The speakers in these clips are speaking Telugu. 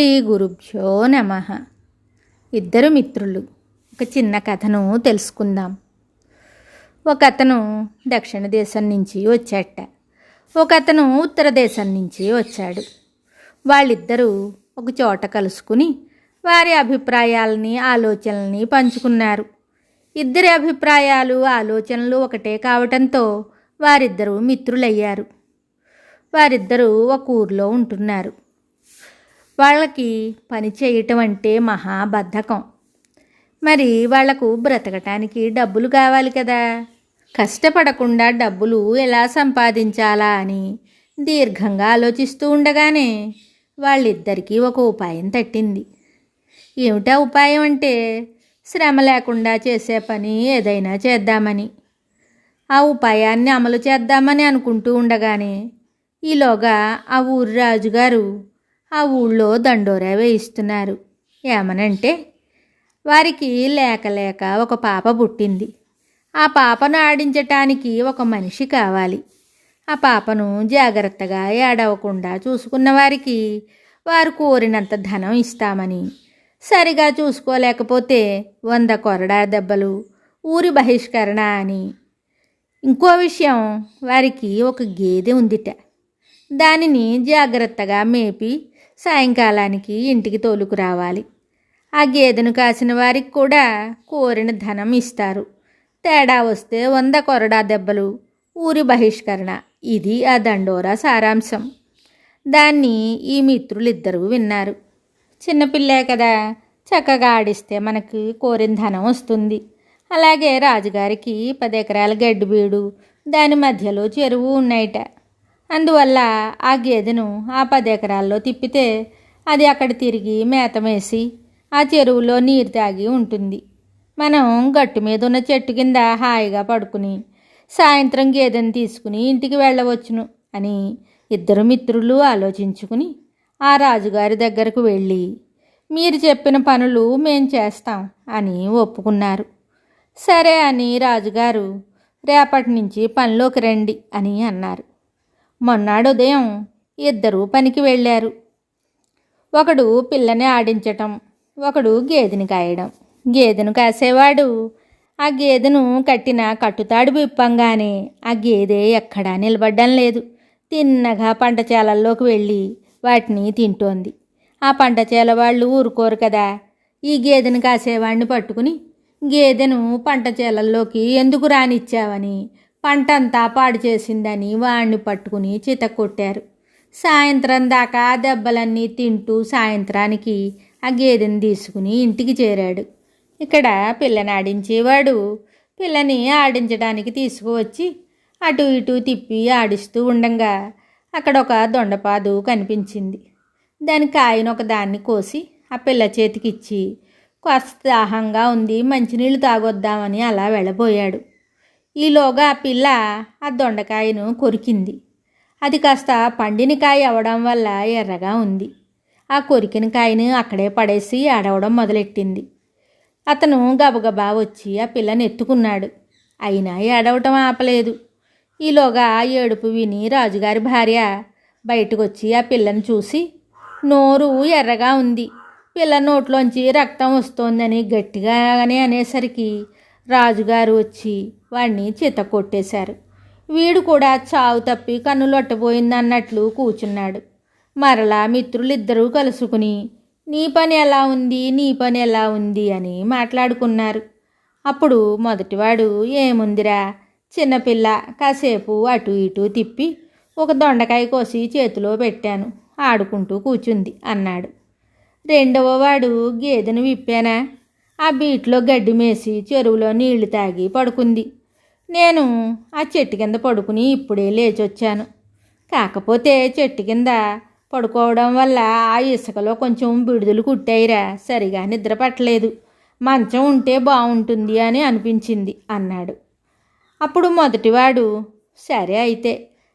శ్రీ గురుభ్యో నమ. ఇద్దరు మిత్రులు. ఒక చిన్న కథను తెలుసుకుందాం. ఒక అతను దక్షిణ దేశం నుంచి వచ్చాట ఒక అతను ఉత్తర దేశం నుంచి వచ్చాడు. వాళ్ళిద్దరూ ఒక చోట కలుసుకుని వారి అభిప్రాయాలని ఆలోచనల్ని పంచుకున్నారు. ఇద్దరి అభిప్రాయాలు ఆలోచనలు ఒకటే కావటంతో వారిద్దరూ మిత్రులయ్యారు. వారిద్దరూ ఒక ఊర్లో ఉంటున్నారు. వాళ్ళకి పని చేయటం అంటే మహాబద్ధకం. మరి వాళ్ళకు బ్రతకటానికి డబ్బులు కావాలి కదా. కష్టపడకుండా డబ్బులు ఎలా సంపాదించాలా అని దీర్ఘంగా ఆలోచిస్తూ ఉండగానే వాళ్ళిద్దరికీ ఒక ఉపాయం తట్టింది. ఏమిటా ఉపాయం అంటే శ్రమ లేకుండా చేసే పని ఏదైనా చేద్దామని. ఆ ఉపాయాన్ని అమలు చేద్దామని అనుకుంటూ ఉండగానే ఈలోగా ఆ ఊరి రాజుగారు ఆ ఊళ్ళో దండోరా వేయిస్తున్నారు ఏమనంటే వారికి లేక లేక ఒక పాప పుట్టింది. ఆ పాపను ఆడించటానికి ఒక మనిషి కావాలి. ఆ పాపను జాగ్రత్తగా ఏడవకుండా చూసుకున్న వారికి వారు కోరినంత ధనం ఇస్తామని సరిగా చూసుకోలేకపోతే వంద కొరడా దెబ్బలు ఊరి బహిష్కరణ అని. ఇంకో విషయం వారికి ఒక గేదె ఉందిట. దానిని జాగ్రత్తగా మేపి సాయంకాలానికి ఇంటికి తోలుకు రావాలి. ఆ గేదెను కాసిన వారికి కూడా కోరిన ధనం ఇస్తారు. తేడా వస్తే వంద కొరడా దెబ్బలు. ఊరి బహిష్కరణ. ఇది ఆ దండోరా సారాంశం. దాన్ని ఈ మిత్రులిద్దరూ విన్నారు. చిన్నపిల్లే కదా చక్కగా ఆడిస్తే మనకి కోరిన ధనం వస్తుంది. అలాగే రాజుగారికి పది ఎకరాల గడ్డి బీడు దాని మధ్యలో చెరువు ఉన్నాయిట. అందువల్ల ఆ గేదెను ఆ పది ఎకరాల్లో తిప్పితే అది అక్కడ తిరిగి మేతమేసి ఆ చెరువులో నీరు తాగి ఉంటుంది. మనం గట్టు మీద ఉన్న చెట్టు కింద హాయిగా పడుకుని సాయంత్రం గేదెను తీసుకుని ఇంటికి వెళ్ళవచ్చును అని ఇద్దరు మిత్రులు ఆలోచించుకుని ఆ రాజుగారి దగ్గరకు వెళ్ళి మీరు చెప్పిన పనులు మేం చేస్తాం అని ఒప్పుకున్నారు. సరే అని రాజుగారు రేపటి నుంచి పనిలోకి రండి అని అన్నారు. మొన్నాడు ఉదయం ఇద్దరూ పనికి వెళ్ళారు. ఒకడు పిల్లని ఆడించటం ఒకడు గేదెని కాయడం. గేదెను కాసేవాడు. ఆ గేదెను కట్టిన కట్టుతాడు విప్పంగానే ఆ గేదె ఎక్కడా నిలబడ్డం లేదు. తిన్నగా పంటచేలల్లోకి వెళ్ళి వాటిని తింటోంది. ఆ పంటచేల వాళ్ళు ఊరుకోరు కదా. ఈ గేదెను కాసేవాడిని పట్టుకుని గేదెను పంట చేలల్లోకి ఎందుకు రానిచ్చావని పంటంతా పాడు చేసిందని వాణ్ణి పట్టుకుని చిత కొట్టారు. సాయంత్రం దాకా దెబ్బలన్నీ తింటూ సాయంత్రానికి ఆ గేదెని తీసుకుని ఇంటికి చేరాడు. ఇక్కడ పిల్లని ఆడించేవాడు పిల్లని ఆడించడానికి తీసుకువచ్చి అటు ఇటు తిప్పి ఆడిస్తూ ఉండంగా అక్కడ ఒక దొండపాదు కనిపించింది. దాని కాయను ఒక దాన్ని కోసి ఆ పిల్ల చేతికిచ్చి కాస్త దాహంగా ఉంది మంచినీళ్ళు తాగొద్దామని అలా వెళ్ళబోయాడు. ఈలోగా పిల్ల ఆ దొండకాయను కొరికింది. అది కాస్త పండిన కాయ అవడం వల్ల ఎర్రగా ఉంది. ఆ కొరికిన కాయను అక్కడే పడేసి ఆడవడం మొదలెట్టింది. అతను గబగబా వచ్చి ఆ పిల్లని ఎత్తుకున్నాడు. అయినా ఏడవటం ఆపలేదు. ఈలోగా ఏడుపు విని రాజుగారి భార్య బయటకు వచ్చి ఆ పిల్లని చూసి నోరు ఎర్రగా ఉంది. పిల్ల నోట్లోంచి రక్తం వస్తోందని గట్టిగానే అనేసరికి రాజుగారు వచ్చి వాడిని చిత కొట్టేశారు వీడు కూడా చావు తప్పి కన్నులొట్టబోయింది అన్నట్లు కూర్చున్నాడు మరలా మిత్రులిద్దరూ కలుసుకుని నీ పని ఎలా ఉంది? నీ పని ఎలా ఉంది? అని మాట్లాడుకున్నారు. అప్పుడు మొదటివాడు ఏముందిరా? చిన్నపిల్ల కాసేపు అటు ఇటు తిప్పి ఒక దొండకాయ కోసి చేతిలో పెట్టాను ఆడుకుంటూ కూర్చుంది అన్నాడు. రెండవ వాడు గేదెను విప్పానా? ఆ బీట్లో గడ్డి మేసి చెరువులో నీళ్ళు తాగి పడుకుంది. నేను ఆ చెట్టు కింద పడుకుని ఇప్పుడే లేచొచ్చాను. కాకపోతే చెట్టు కింద పడుకోవడం వల్ల ఆ ఇసుకలో కొంచెం బిడుదలు కుట్టాయిరా సరిగా నిద్ర పట్టలేదు. మంచం ఉంటే బాగుంటుంది అని అనిపించింది అన్నాడు. అప్పుడు మొదటివాడు సరే అయితే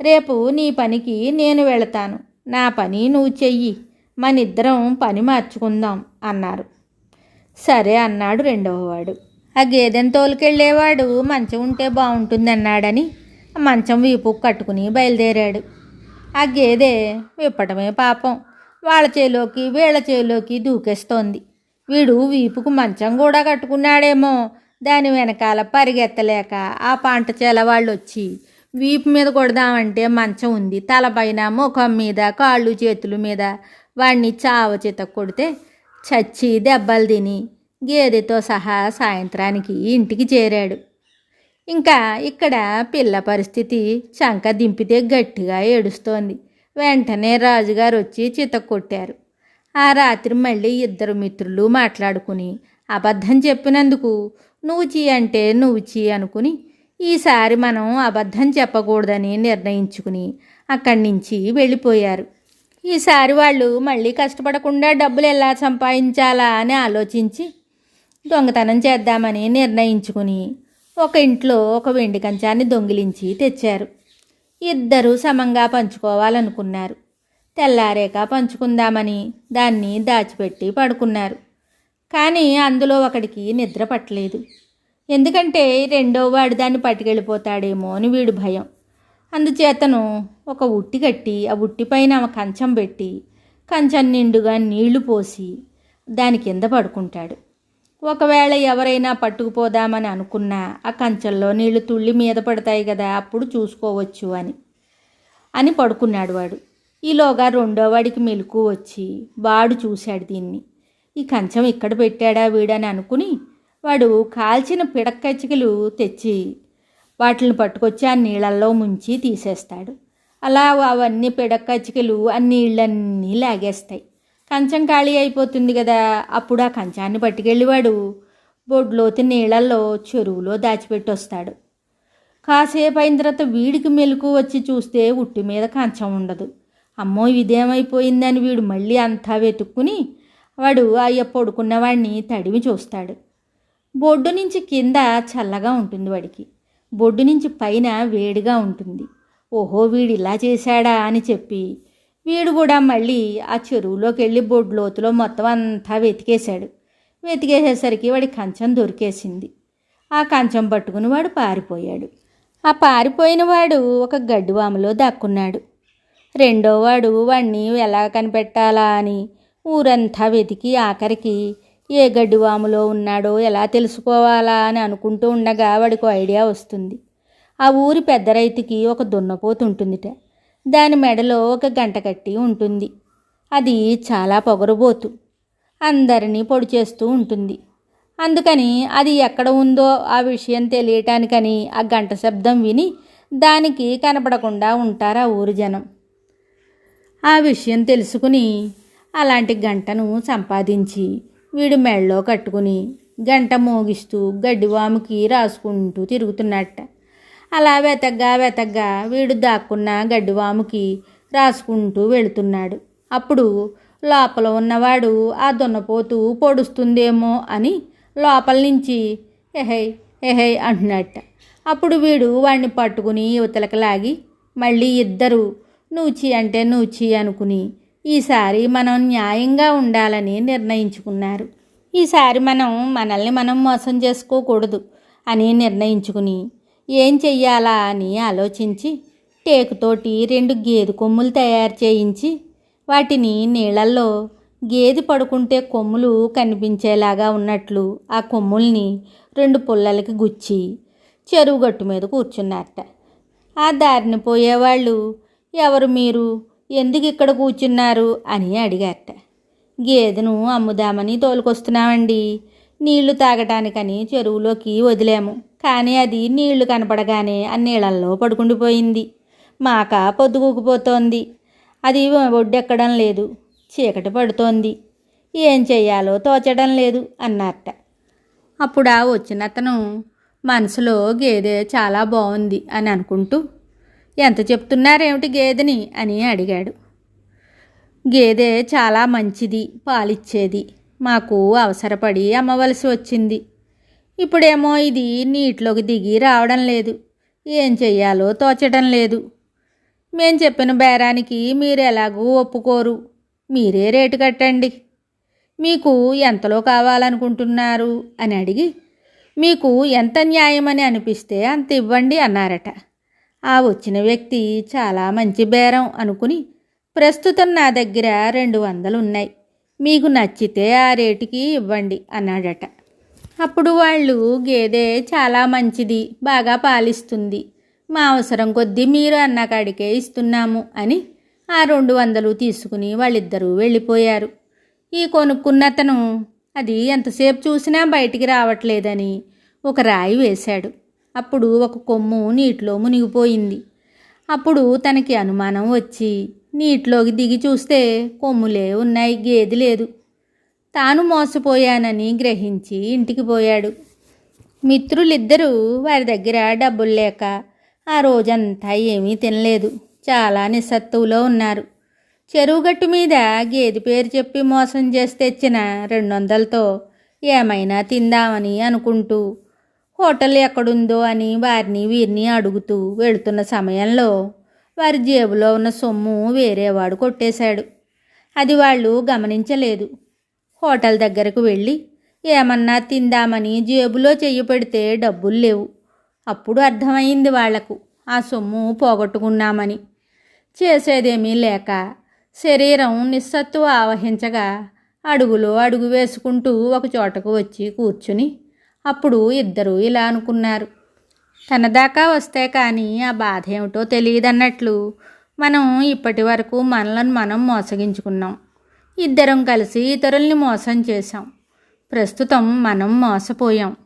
రేపు నీ పనికి నేను వెళతాను. నా పని నువ్వు చెయ్యి. మనిద్దరం పని మార్చుకుందాం అన్నారు. సరే అన్నాడు రెండవవాడు. ఆ గేదెను తోలుకెళ్ళేవాడు మంచం ఉంటే బాగుంటుంది అన్నాడని మంచం వీపు కట్టుకుని బయలుదేరాడు. ఆ గేదె విప్పటమే పాపం. వాళ్ళ చేలోకి వీళ్ళ చేలోకి దూకేస్తోంది. వీడు వీపుకు మంచం కూడా కట్టుకున్నాడేమో. దాని వెనకాల పరిగెత్తలేక ఆ పంట చేల వాళ్ళు వచ్చి వీపు మీద కొడదామంటే మంచం ఉంది. తలపైన ముఖం మీద కాళ్ళు చేతుల మీద వాడిని చావ చేత కొడితే చచ్చి దెబ్బలు తిని గేదెతో సహా సాయంత్రానికి ఇంటికి చేరాడు. ఇంకా ఇక్కడ పిల్ల పరిస్థితి చంక దింపితే గట్టిగా ఏడుస్తోంది. వెంటనే రాజుగారు వచ్చి చితక్కొట్టారు ఆ రాత్రి మళ్ళీ ఇద్దరు మిత్రులు మాట్లాడుకుని అబద్ధం చెప్పినందుకు నువ్వు చీ అంటే నువ్వు చీ అనుకుని ఈసారి మనం అబద్ధం చెప్పకూడదని నిర్ణయించుకుని అక్కడి నుంచి వెళ్ళిపోయారు. ఈసారి వాళ్ళు మళ్ళీ కష్టపడకుండా డబ్బులు ఎలా సంపాదించాలా అని ఆలోచించి దొంగతనం చేద్దామని నిర్ణయించుకుని ఒక ఇంట్లో ఒక వెండి కంచాన్ని దొంగిలించి తెచ్చారు. ఇద్దరూ సమంగా పంచుకోవాలనుకున్నారు. తెల్లారేక పంచుకుందామని దాన్ని దాచిపెట్టి పడుకున్నారు. కానీ అందులో ఒకడికి నిద్ర పట్టలేదు. ఎందుకంటే రెండో వాడు దాన్ని పట్టుకెళ్ళిపోతాడేమో అని వీడు భయం. అందుచేతను ఒక ఉట్టి కట్టి ఆ ఉట్టి పైన కంచం పెట్టి కంచం నిండుగా నీళ్ళు పోసి దాని కింద పడుకుంటాడు. ఒకవేళ ఎవరైనా పట్టుకుపోదామని అనుకున్నా ఆ కంచంలో నీళ్ళు తుళ్ళి మీద పడతాయి కదా అప్పుడు చూసుకోవచ్చు అని. అని పడుకున్నాడు వాడు. ఈలోగా రెండో వాడికి మెలకు వచ్చి వాడు చూశాడు దీన్ని. ఈ కంచం ఇక్కడ పెట్టాడా వీడని అనుకుని వాడు కాల్చిన పిడక్కచ్చికలు తెచ్చి వాటిని పట్టుకొచ్చి ఆ నీళ్ళల్లో ముంచి తీసేస్తాడు. అలా అవన్నీ పిడకచ్చికలు ఆ నీళ్ళన్నీ లాగేస్తాయి. కంచం ఖాళీ అయిపోతుంది కదా అప్పుడు ఆ కంచాన్ని పట్టుకెళ్ళి వాడు బొడ్లోతి నీళ్ళల్లో చెరువులో దాచిపెట్టి వస్తాడు కాసేపు అయిన తర్వాత వీడికి మెలకు వచ్చి చూస్తే ఉట్టి మీద కంచం ఉండదు. అమ్మో ఇదేమైపోయిందని వీడు మళ్ళీ అంతా వెతుక్కుని వాడు అయ్య పడుకున్న వాడిని తడిమి చూస్తాడు. బొడ్డు నుంచి కింద చల్లగా ఉంటుంది వాడికి. బొడ్డు నుంచి పైన వేడిగా ఉంటుంది. ఓహో వీడు ఇలా చేశాడా అని చెప్పి వీడు కూడా మళ్ళీ ఆ చెరువులోకి వెళ్ళి బొడ్డు లోతులో మొత్తం అంతా వెతికేశాడు. వెతికేసేసరికి వాడి కంచం దొరికేసింది. ఆ కంచం పట్టుకుని వాడు పారిపోయాడు. ఆ పారిపోయిన వాడు ఒక గడ్డివాములో దాక్కున్నాడు. రెండో వాడు వాడిని ఎలా కనిపెట్టాలా? అని ఊరంతా వెతికి ఆఖరికి ఏ గడ్డివాములో ఉన్నాడో ఎలా తెలుసుకోవాలా అని అనుకుంటూ ఉండగా వాడికి ఐడియా వస్తుంది. ఆ ఊరి పెద్ద రైతుకి ఒక దున్నపోతు ఉంటుందిట. దాని మెడలో ఒక గంట కట్టి ఉంటుంది. అది చాలా పొగరుబోతు. అందరినీ పొడి చేస్తూ ఉంటుంది. అందుకని అది ఎక్కడ ఉందో ఆ విషయం తెలియటానికని ఆ గంట శబ్దం విని దానికి కనపడకుండా ఉంటారు ఆ ఊరు జనం. ఆ విషయం తెలుసుకుని అలాంటి గంటను సంపాదించి వీడు మెళ్ళలో కట్టుకుని గంట మోగిస్తూ గడ్డివాముకి రాసుకుంటూ తిరుగుతున్నట్ట. అలా వెతగ్గా వెతగ్గా వీడు దాక్కున్న గడ్డివాముకి రాసుకుంటూ వెళుతున్నాడు. అప్పుడు లోపల ఉన్నవాడు ఆ దున్నపోతు పొడుస్తుందేమో అని లోపల నుంచి ఎహై ఎహై అంటున్నట్ట. అప్పుడు వీడు వాడిని పట్టుకుని యువతలకు లాగి మళ్ళీ ఇద్దరు నూచి అంటే నూచి అనుకుని ఈసారి మనం న్యాయంగా ఉండాలని నిర్ణయించుకున్నారు. ఈసారి మనం మనల్ని మనం మోసం చేసుకోకూడదు అని నిర్ణయించుకుని ఏం చెయ్యాలా అని ఆలోచించి టేకుతోటి రెండు గేదె కొమ్ములు తయారు చేయించి వాటిని నీళ్ళల్లో గేదె పడుకుంటే కొమ్ములు కనిపించేలాగా ఉన్నట్లు ఆ కొమ్ముల్ని రెండు పుల్లలకి గుచ్చి చెరువు గట్టు మీద కూర్చున్నారట. ఆ దారిని పోయేవాళ్ళు ఎవరు మీరు? ఎందుకు ఇక్కడ కూర్చున్నారు అని అడిగారట. గేదెను అమ్ముదామని తోలుకొస్తున్నామండి. నీళ్ళు తాగటానికని చెరువులోకి వదిలాము. కానీ అది నీళ్ళు కనపడగానే ఆ నీళ్ళల్లో పడుకుండిపోయింది. మాక పొద్దుగుకుపోతోంది అది ఒడ్డెక్కడం లేదు. చీకటి పడుతోంది. ఏం చెయ్యాలో తోచడం లేదు అన్నట్ట అప్పుడు ఆ వచ్చిన అతను మనసులో గేదె చాలా బాగుంది అని అనుకుంటూ ఎంత చెప్తున్నారేమిటి గేదెని అని అడిగాడు. గేదె చాలా మంచిది పాలిచ్చేది. మాకు అవసరపడి అమ్మవలసి వచ్చింది. ఇప్పుడేమో ఇది నీటిలోకి దిగి రావడం లేదు. ఏం చెయ్యాలో తోచడం లేదు. మేం చెప్పిన బేరానికి మీరు ఎలాగూ ఒప్పుకోరు. మీరే రేటు కట్టండి. మీకు ఎంతలో కావాలనుకుంటున్నారు? అని అడిగి మీకు ఎంత న్యాయమని అనిపిస్తే అంత ఇవ్వండి అన్నారట. ఆ వచ్చిన వ్యక్తి చాలా మంచి బేరం అనుకుని ప్రస్తుతం నా దగ్గర రెండు వందలు ఉన్నాయి మీకు నచ్చితే ఆ రేటుకి ఇవ్వండి అన్నాడట. అప్పుడు వాళ్ళు గేదె చాలా మంచిది బాగా పాలిస్తుంది. మా అవసరం కొద్దీ మీరు అన్న కాడికే ఇస్తున్నాము అని ఆ రెండు వందలు తీసుకుని వాళ్ళిద్దరూ వెళ్ళిపోయారు. ఈ కొనుక్కున్నతను అది ఎంతసేపు చూసినా బయటికి రావట్లేదని ఒక రాయి వేశాడు. అప్పుడు ఒక కొమ్ము నీటిలో మునిగిపోయింది. అప్పుడు తనకి అనుమానం వచ్చి నీటిలోకి దిగి చూస్తే కొమ్ములే ఉన్నాయి గేది లేదు. తాను మోసపోయానని గ్రహించి ఇంటికి పోయాడు. మిత్రులిద్దరూ వారి దగ్గర డబ్బులు లేక ఆ రోజంతా ఏమీ తినలేదు. చాలా నిస్సత్తువులో ఉన్నారు. చెరువుగట్టు మీద గేదె పేరు చెప్పి మోసం చేసి తెచ్చిన రెండు వందలతో ఏమైనా తిందామని అనుకుంటూ హోటల్ ఎక్కడుందో అని వారిని వీరిని అడుగుతూ వెళుతున్న సమయంలో వారి జేబులో ఉన్న సొమ్ము వేరేవాడు కొట్టేశాడు. అది వాళ్ళు గమనించలేదు. హోటల్ దగ్గరకు వెళ్ళి ఏమన్నా తిందామని జేబులో చెయ్యి పెడితే డబ్బులు లేవు. అప్పుడు అర్థమైంది వాళ్ళకు ఆ సొమ్ము పోగొట్టుకున్నామని. చేసేదేమీ లేక శరీరం నిస్సత్తువ ఆవహించగా అడుగులో అడుగు వేసుకుంటూ ఒక చోటకు వచ్చి కూర్చుని అప్పుడు ఇద్దరు ఇలా అనుకున్నారు. తన దాకా వస్తే కానీ ఆ బాధ ఏమిటో తెలియదన్నట్లు మనం ఇప్పటి వరకు మనలను మనం మోసగించుకున్నాం. ఇద్దరం కలిసి ఇతరుల్ని మోసం చేశాం. ప్రస్తుతం మనం మోసపోయాం.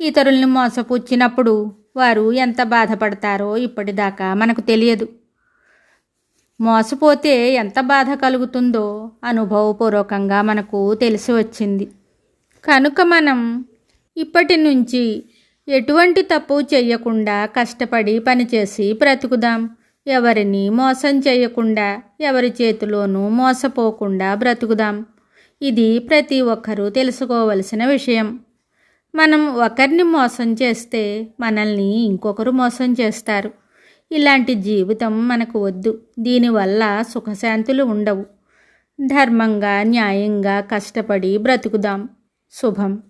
ఇతరుల్ని మోసపుచ్చినప్పుడు వారు ఎంత బాధపడతారో ఇప్పటిదాకా మనకు తెలియదు. మోసపోతే ఎంత బాధ కలుగుతుందో అనుభవపూర్వకంగా మనకు తెలిసి వచ్చింది. కనుక మనం ఇప్పటి నుంచి ఎటువంటి తప్పు చేయకుండా కష్టపడి పనిచేసి బ్రతుకుదాం. ఎవరిని మోసం చేయకుండా ఎవరి చేతిలోనూ మోసపోకుండా బ్రతుకుదాం. ఇది ప్రతి ఒక్కరూ తెలుసుకోవలసిన విషయం. మనం ఒకరిని మోసం చేస్తే మనల్ని ఇంకొకరు మోసం చేస్తారు. ఇలాంటి జీవితం మనకు వద్దు. దీనివల్ల సుఖశాంతులు ఉండవు. ధర్మంగా న్యాయంగా కష్టపడి బ్రతుకుదాం. శుభం.